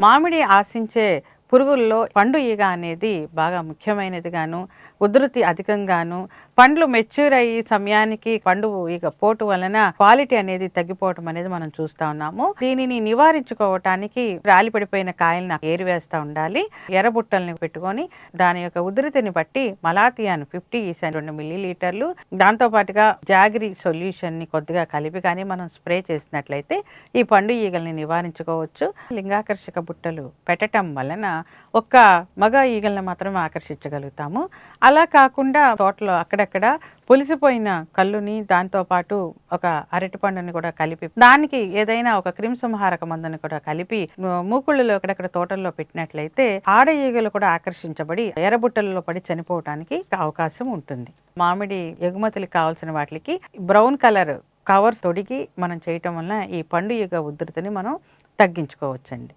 మామిడి ఆశించే పురుగుల్లో పండు ఈగ అనేది బాగా ముఖ్యమైనది గాను ఉధృతి అధికంగాను. పండ్లు మెచ్యూర్ అయ్యి సమయానికి పండు ఈగ పోటు వలన క్వాలిటీ అనేది తగ్గిపోవటం అనేది మనం చూస్తా ఉన్నాము. దీనిని నివారించుకోవటానికి రాలిపడిపోయిన కాయలను ఏరివేస్తూ ఉండాలి. ఎర్రబుట్టల్ని పెట్టుకొని దాని యొక్క ఉధృతిని బట్టి మలాతియాను ఫిఫ్టీ రెండు మిల్లీ లీటర్లు దాంతో పాటుగా జాగిరి సొల్యూషన్ని కొద్దిగా కలిపి కానీ మనం స్ప్రే చేసినట్లయితే ఈ పండు ఈగల్ని నివారించుకోవచ్చు. లింగాకర్షక బుట్టలు పెట్టటం వలన ఒక్క మగ ఈగల్ని మాత్రమే ఆకర్షించగలుగుతాము. అలా కాకుండా తోటలో అక్కడక్కడ పులిసిపోయిన కళ్ళుని దాంతో పాటు ఒక అరటి పండుని కూడా కలిపి దానికి ఏదైనా ఒక క్రిమిసంహారక మందుని కూడా కలిపి మూకుళ్ళలో ఎక్కడెక్కడ తోటల్లో పెట్టినట్లయితే ఆడ ఈగలు కూడా ఆకర్షించబడి ఎర్రబుట్టలలో పడి చనిపోవటానికి అవకాశం ఉంటుంది. మామిడి ఎగుమతులకు కావాల్సిన వాటికి బ్రౌన్ కలర్ కవర్స్ తొడిగి మనం చేయటం వలన ఈ పండు ఈగ ఉధృతిని మనం తగ్గించుకోవచ్చండి.